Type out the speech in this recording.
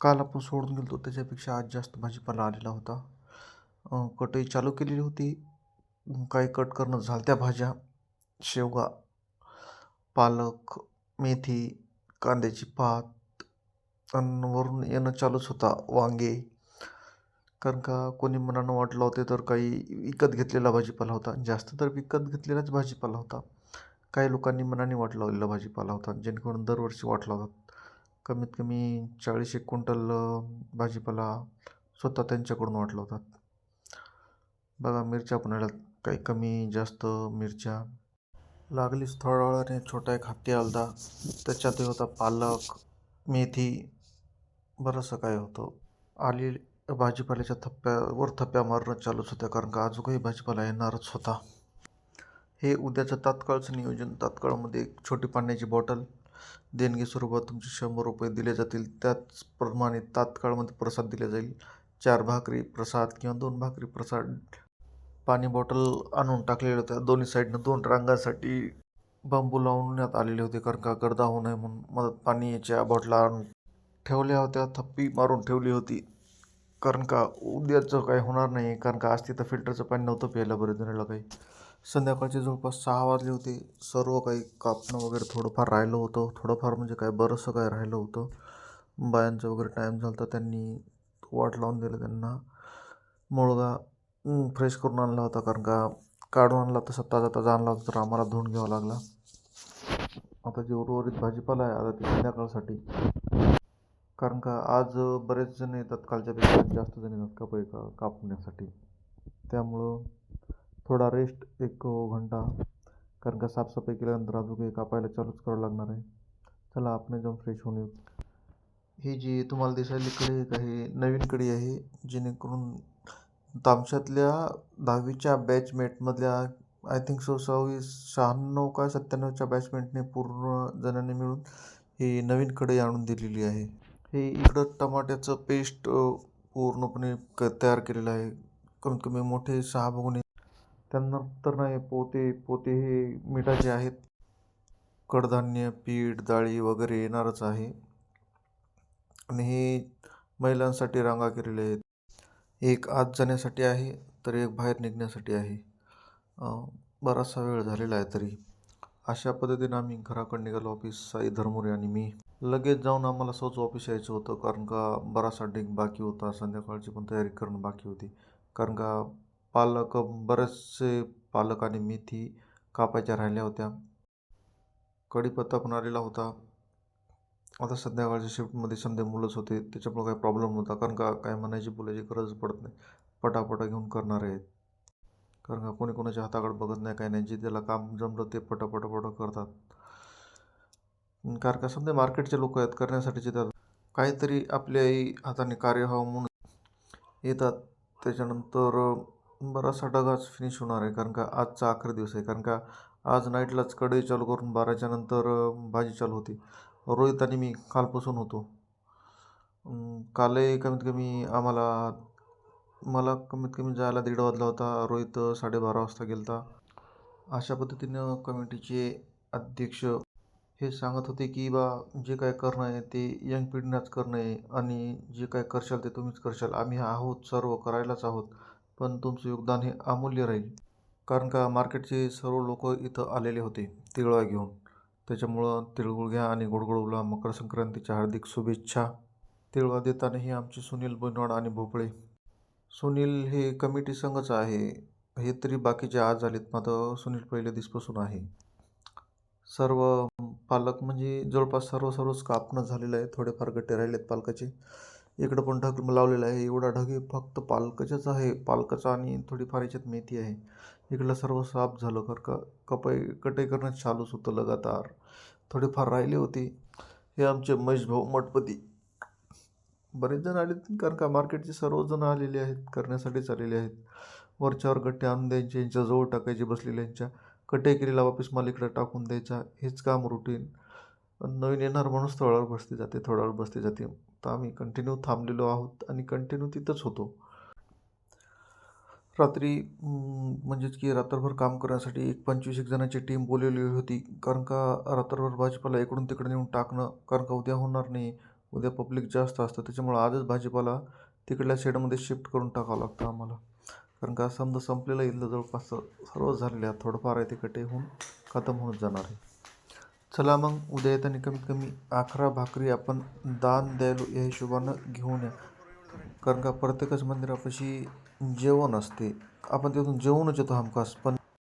काल आपण सोडून गेलो त्याच्यापेक्षा आज जास्त भाजीपाला आलेला होता. कटई चालू केलेली होती. काही कट करणं झालं त्या भाज्या. शेवगा पालक मेथी कांद्याची पात आणि वरून येणं चालूच होता वांगे. कारण का कोणी मनानं वाटलं होते तर काही विकत घेतलेला भाजीपाला होता. जास्त तर विकत घेतलेलाच भाजीपाला होता. काही लोकांनी मनाने वाट लावलेला भाजीपाला होता. जेणेकरून दरवर्षी वाट लावतात कमीत कमी चाळीस एक क्विंटल भाजीपाला स्वतः त्यांच्याकडून वाटला होता. बघा मिरच्या पण आल्यात. काही कमी जास्त मिरच्या. लागलीच थोड्या वेळाने छोटा एक हत्ती आलता. त्याच्यातही होता पालक मेथी. बरंचसं काय होतं. आली भाजीपाल्याच्या थप्प्यावर थप्प्या मारणं चालूच होत्या कारण का अजूनही भाजीपाला येणारच होता. हे उद्याचं तात्काळचं नियोजन. तात्काळमध्ये एक छोटी पाण्याची बॉटल देणगी स्वरूपात तुमचे शंभर रुपये दिले जातील. त्याचप्रमाणे तात्काळमध्ये प्रसाद दिला जाईल. चार भाकरी प्रसाद किंवा दोन भाकरी प्रसाद. पाणी बॉटल आणून टाकलेल्या होत्या. दोन्ही साईडनं दोन रांगांसाठी बांबू लावण्यात आलेले होते. कारण का? गर्दा होऊ नये म्हणून मदत पाण्याच्या बॉटला आणून ठेवल्या होत्या. थप्पी मारून ठेवली होती. कारण का? उद्याचं काही होणार नाही कारण का? आज तिथं फिल्टरचं पाणी नव्हतं प्यायला. बरेच जणांना काही संध्याकाळचे जवळपास सहा वाजले होते. सर्व काही कापणं वगैरे थोडंफार राहिलं होतं. थोडंफार म्हणजे काय बरंचसं काय राहिलं होतं. बायांचं वगैरे टाईम झाला तर त्यांनी वाट लावून दिलं त्यांना मुळगा फ्रेश करून आणला होता. कारण का काढून आणला तसा ताजा ताजा आणला होता तर आम्हाला धुवून घ्यावा लागला. आता जे उर्वरित भाजीपाला आहे आता ते संध्याकाळसाठी. कारण का आज बरेच जण येतात कालच्यापेक्षा जास्त जण येतात कापाई का कापण्यासाठी. त्यामुळं थोडा रेस्ट एक घंटा. कारण का साफसफाई केल्यानंतर अजून काही कापायला चालूच करावं लागणार आहे. चला आपण जाऊन फ्रेश होऊन येऊ. ही जी तुम्हाला दिसायली कडी काही नवीन कडी आहे जेणेकरून तामशातल्या दहावीच्या बॅचमेटमधल्या आय थिंक सो सव्वीस शहाण्णव का सत्त्याण्णवच्या बॅचमेटने पूर्ण जणांनी मिळून ही नवीन कढई आणून दिलेली आहे. हे इकडं टमाट्याचं पेस्ट पूर्णपणे क तयार केलेलं आहे. कमीत कमी मोठे सहा बघून त्यानंतर नाही पोते पोते हे मिठाचे आहेत. कडधान्य पीठ डाळी वगैरे येणारच आहे. आणि हे महिलांसाठी रांगा केलेले आहेत. एक आत जाण्यासाठी आहे तर एक बाहेर निघण्यासाठी आहे. बराचसा वेळ झालेला आहे तरी. अशा पद्धतीनं आम्ही घराकडे निघालो. ऑफिस साई धर्मोरे आणि मी. लगेच जाऊन आम्हाला सहज ऑफिस यायचं होतं कारण का बराचसा डिंग बाकी होता. संध्याकाळची पण तयारी करणं बाकी होती. कारण का पालक बरेचसे पालक आणि मेथी कापायच्या राहिल्या होत्या. कढीपत्ता पण आलेला होता. आता संध्याकाळच्या शिफ्टमध्ये समजा मुलंच होते. त्याच्यामुळं काही प्रॉब्लेम नव्हता. कारण का काय म्हणायची बोलायची गरज पडत नाही. पटापटा घेऊन करणार आहेत. कारण का कोणी कोणाच्या हाताकडे बघत नाही काही नाही. जे त्याला काम जमलं ते पटापटापट करतात. कारण का समजा मार्केटचे लोक आहेत. करण्यासाठीचे त्यात काहीतरी आपल्याही हाताने कार्य व्हावं म्हणून येतात. त्याच्यानंतर बराचसा डगाच फिनिश होणार आहे. कारण का आजचा अकरा दिवस आहे. कारण का आज नाईटलाच कढई चालू करून बाराच्या नंतर भाजी चालू होती. रोहित आणि मी कालपासून होतो. कालही कमीत कमी आम्हाला मला कमीत कमी जायला दीड वाजला होता. रोहित साडेबारा वाजता गेला अशा पद्धतीनं कमिटीचे अध्यक्ष हे सांगत होते की बा जे काय करणं आहे ते यंग पिढीनाच करणं आहे आणि जे काय करशाल ते तुम्हीच करशाल. आम्ही आहोत सर्व करायलाच आहोत. पण तुमचं योगदान हे अमूल्य राहील. कारण का मार्केटचे सर्व लोक इथं आलेले होते तिळवा घेऊन. त्याच्यामुळं तिळगुळ घ्या आणि गोडगोड मकर संक्रांतीच्या हार्दिक शुभेच्छा. तिळवा देतानाही आमचे सुनील बनवाड आणि भोपळे. सुनील हे कमिटी संघच आहे. हे तरी बाकीचे आज झालेत मात्र सुनील पहिले दिसपासून आहे. सर्व पालक म्हणजे जवळपास सर्व सर्वच कापणं झालेलं आहे. थोडेफार गट्टे राहिलेत पालकाचे. इकडं पण ढग लावलेला आहे. एवढा ढग हे फक्त पालकाच्याच आहे. पालकाचा आणि थोडीफार याच्यात मेथी आहे. इकडलं सर्व साफ झालं कर का? कपाई कटाई करणं चालूच होतं लगातार. थोडेफार राहिले होते. हे आमचे महेश भाऊ मठपती. बरेच जण आले कारण का? मार्केटचे सर्वजण आलेले आहेत करण्यासाठीच आलेले आहेत. वरच्यावर गट्टे आणून द्यायचे यांच्याजवळ टाकायचे बसलेल्यांच्या. कटाई केलेला वापस मालिकडं टाकून द्यायचा. हेच काम रुटीन नवीन येणार माणूस थोडा वेळ बसते जाते थोडा वेळ बसते जाते. तर आम्ही कंटिन्यू थांबलेलो आहोत आणि कंटिन्यू तिथंच होतो. रात्री म्हणजेच की रात्रभर काम करण्यासाठी एक पंचवीस एक जणांची टीम बोलवली होती. कारण का रात्रभर भाजीपाला इकडून तिकडे नेऊन टाकणं कारण का उद्या होणार नाही. उद्या पब्लिक जास्त असतं त्याच्यामुळं आजच भाजीपाला तिकडल्या शेडमध्ये शिफ्ट करून टाकावं लागतं आम्हाला. कारण का समजा संपलेलं इथलं जवळपास सर्वच झालेलं आहे. थोडंफार आहे तिकडे होऊन खतम होत जाणार आहे. चला मग उद्या येताना कमीत कमी अकरा भाकरी आपण दान द्यायलो या हिशोबानं घेऊन या. कारण का प्रत्येकच मंदिरापाशी जेवण असते. आपण तिथून जेवणच येतो हमखास. पण